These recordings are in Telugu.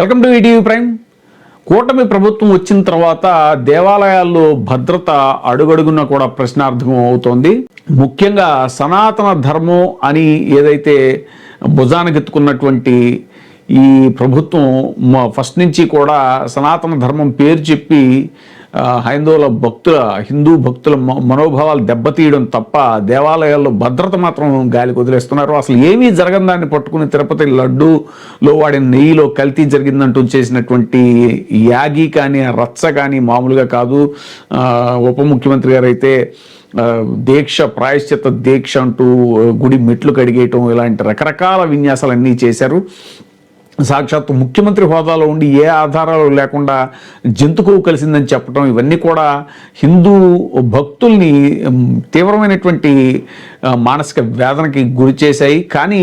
Welcome to ETV prime. కూటమి ప్రభుత్వం వచ్చిన తర్వాత దేవాలయాల్లో భద్రత అడుగడుగున కూడా ప్రశ్నార్థకం అవుతోంది. ముఖ్యంగా సనాతన ధర్మం అని ఏదైతే భుజానకెత్తుకున్నటువంటి ఈ ప్రభుత్వం ఫస్ట్ నుంచి కూడా సనాతన ధర్మం పేరు చెప్పి హైందవుల భక్తుల హిందూ భక్తుల మనోభావాలు దెబ్బతీయడం తప్ప దేవాలయాల్లో భద్రత మాత్రం గాలికి వదిలేస్తున్నారు. అసలు ఏమీ జరగని దాన్ని పట్టుకుని తిరుపతి లడ్డూలో వాడిన నెయ్యిలో కల్తీ జరిగిందంటూ చేసినటువంటి యాగి కానీ రచ్చ కానీ మామూలుగా కాదు. ఉప ముఖ్యమంత్రి గారు అయితే దీక్ష ప్రాయశ్చిత్త దీక్ష అంటూ గుడి మెట్లు కడిగేయటం ఇలాంటి రకరకాల విన్యాసాలన్నీ చేశారు. సాక్షాత్ ముఖ్యమంత్రి హోదాలో ఉండి ఏ ఆధారాలు లేకుండా జంతుకు కలిసిందని చెప్పడం ఇవన్నీ కూడా హిందూ భక్తుల్ని తీవ్రమైనటువంటి మానసిక వేదనకి గురి చేశాయి. కానీ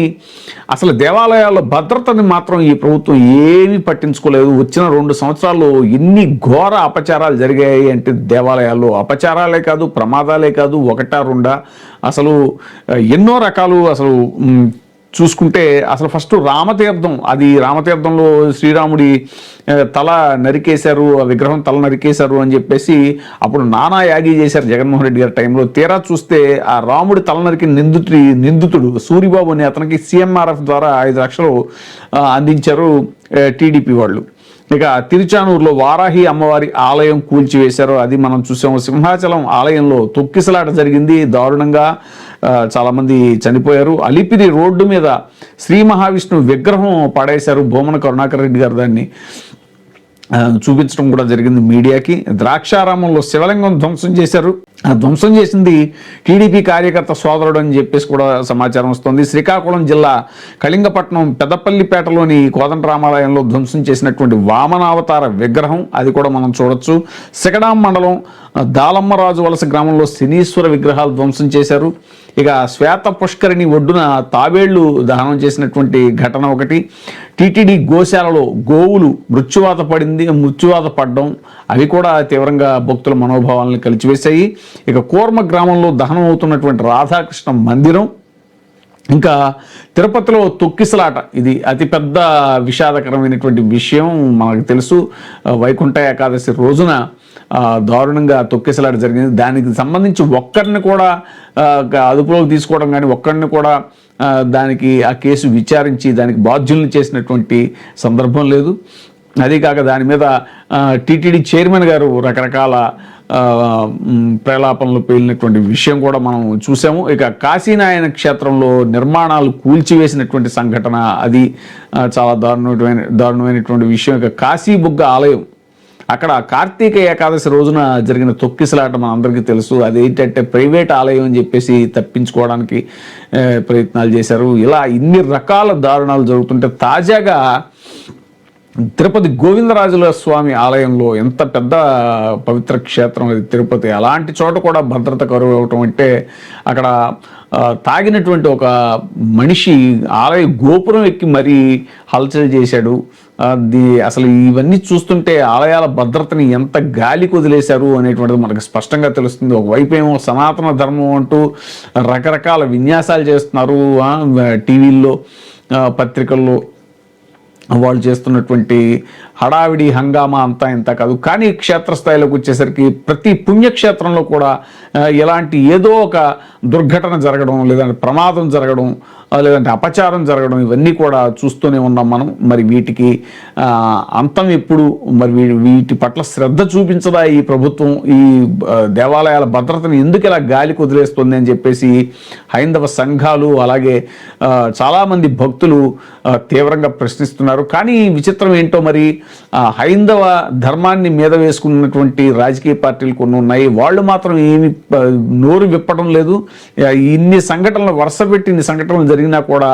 అసలు దేవాలయాల భద్రతని మాత్రం ఈ ప్రభుత్వం ఏమీ పట్టించుకోలేదు. వచ్చిన రెండు సంవత్సరాల్లో ఎన్ని ఘోర అపచారాలు జరిగాయి అంటే దేవాలయాల్లో అపచారాలే కాదు ప్రమాదాలే కాదు ఒకటా రెండా? అసలు ఎన్నో రకాలు అసలు చూసుకుంటే అసలు ఫస్ట్ రామతీర్థం అది రామతీర్థంలో శ్రీరాముడి తల నరికేశారు ఆ విగ్రహం తల నరికేశారు అని చెప్పేసి అప్పుడు నానా యాగి చేశారు జగన్మోహన్ రెడ్డి గారి టైంలో. తీరా చూస్తే ఆ రాముడి తల నరికి నిందితుడి నిందితుడు సూరిబాబు అనే అతనికి సీఎంఆర్ఎఫ్ ద్వారా ఐదు లక్షలు అందించారు టీడీపీ వాళ్ళు. ఇక తిరుచానూరులో వారాహి అమ్మవారి ఆలయం కూల్చివేశారు. అది మనం చూసాము సింహాచలం ఆలయంలో తొక్కిసలాట జరిగింది. దారుణంగా చాలామంది చనిపోయారు. అలిపిరి రోడ్డు మీద శ్రీ మహావిష్ణువు విగ్రహం పడేశారు భూమన కరుణాకర్ రెడ్డి గారు దాన్ని. చూపించడం కూడా జరిగింది మీడియాకి. ద్రాక్షారామంలో శివలింగం ధ్వంసం చేశారు. ధ్వంసం చేసింది టీడీపీ కార్యకర్త సోదరుడు అని చెప్పేసి కూడా సమాచారం వస్తుంది. శ్రీకాకుళం జిల్లా కళింగపట్నం పెద్దపల్లిపేటలోని కోదండ రామాలయంలో ధ్వంసం చేసినటువంటి వామనావతార విగ్రహం అది కూడా మనం చూడొచ్చు. సికడాం మండలం దాలమ్మరాజు వలస గ్రామంలో శనీశ్వర విగ్రహాలు ధ్వంసం చేశారు. ఇక శ్వేత పుష్కరిణి ఒడ్డున తాబేళ్ళు దహనం చేసినటువంటి ఘటన ఒకటి. టీటీడీ గోశాలలో గోవులు మృత్యువాత పడింది మృత్యువాత పడడం అవి కూడా తీవ్రంగా భక్తుల మనోభావాలను కలిచివేశాయి. ఇక కూర్మ గ్రామంలో దహనం అవుతున్నటువంటి రాధాకృష్ణ మందిరం ఇంకా తిరుపతిలో తొక్కిసలాట. ఇది అతిపెద్ద విషాదకరమైనటువంటి విషయం మనకు తెలుసు. వైకుంఠ ఏకాదశి రోజున దారుణంగా తొక్కిసలాట జరిగింది. దానికి సంబంధించి ఒక్కరిని కూడా అదుపులోకి తీసుకోవడం కానీ ఒక్కరిని కూడా దానికి ఆ కేసు విచారించి దానికి బాధ్యులను చేసినటువంటి సందర్భం లేదు. అదే కాక దాని మీద టీటీడీ చైర్మన్ గారు రకరకాల ప్రలాపనలు పేలినటువంటి విషయం కూడా మనం చూసాము. ఇక కాశీనారాయణ క్షేత్రంలో నిర్మాణాలు కూల్చివేసినటువంటి సంఘటన అది చాలా దారుణమైన దారుణమైనటువంటి విషయం. ఇక కాశీబుగ్గ ఆలయం అక్కడ కార్తీక ఏకాదశి రోజున జరిగిన తొక్కిసలాట మన అందరికీ తెలుసు. అదేంటంటే ప్రైవేట్ ఆలయం అని చెప్పేసి తప్పించుకోవడానికి ప్రయత్నాలు చేశారు. ఇలా ఇన్ని రకాల దారుణాలు జరుగుతుంటే తాజాగా తిరుపతి గోవిందరాజుల స్వామి ఆలయంలో ఎంత పెద్ద పవిత్ర క్షేత్రం అది తిరుపతి? అలాంటి చోట కూడా భద్రత కరువు అవటం అంటే అక్కడ తాగినటువంటి ఒక మనిషి ఆలయ గోపురం ఎక్కి మరీ హల్చల్ చేశాడు. ది అసలు ఇవన్నీ చూస్తుంటే ఆలయాల భద్రతని ఎంత గాలికి వదిలేశారు అనేటువంటిది మనకు స్పష్టంగా తెలుస్తుంది. ఒకవైపు ఏమో సనాతన ధర్మం అంటూ రకరకాల విన్యాసాలు చేస్తున్నారు టీవీల్లో పత్రికల్లో. వాళ్ళు చేస్తున్నటువంటి హడావిడి హంగామా అంతా ఇంత కాదు. కానీ క్షేత్రస్థాయిలోకి వచ్చేసరికి ప్రతి పుణ్యక్షేత్రంలో కూడా ఇలాంటి ఏదో ఒక దుర్ఘటన జరగడం లేదంటే ప్రమాదం జరగడం లేదంటే అపచారం జరగడం ఇవన్నీ కూడా చూస్తూనే ఉన్నాం మనం. మరి వీటికి అంతం ఎప్పుడు మరి వీటి పట్ల శ్రద్ధ చూపించదా ఈ ప్రభుత్వం? ఈ దేవాలయాల భద్రతను ఎందుకు ఇలా గాలి వదిలేస్తుంది అని చెప్పేసి హైందవ సంఘాలు అలాగే చాలామంది భక్తులు తీవ్రంగా ప్రశ్నిస్తున్నారు. కానీ విచిత్రం ఏంటో మరి ఆ, హైందవ ధర్మాన్ని మీద వేసుకున్నటువంటి రాజకీయ పార్టీలు కొన్ని ఉన్నాయి. వాళ్ళు మాత్రం ఏమి నోరు విప్పడం లేదు. ఇన్ని సంఘటనలు వరుస పెట్టి ఇన్ని సంఘటనలు జరిగినా కూడా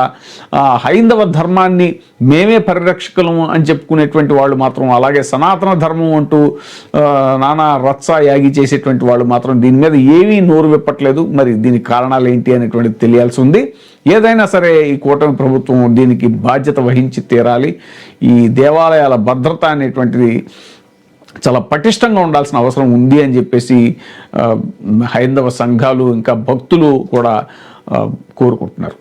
హైందవ ధర్మాన్ని మేమే పరిరక్షకులము అని చెప్పుకునేటువంటి వాళ్ళు మాత్రం అలాగే సనాతన ధర్మం అంటూ నానా రత్స యాగి చేసేటువంటి వాళ్ళు మాత్రం దీని మీద ఏమీ నోరు విప్పట్లేదు. మరి దీనికి కారణాలు ఏంటి అనేటువంటిది తెలియాల్సి ఉంది. ఏదైనా సరే ఈ కూటమి ప్రభుత్వం దీనికి బాధ్యత వహించి తీరాలి. ఈ దేవాలయాల భద్రత అనేటువంటిది చాలా పటిష్టంగా ఉండాల్సిన అవసరం ఉంది అని చెప్పేసి హైందవ సంఘాలు ఇంకా భక్తులు కూడా ఆ, కోరుకుంటున్నారు.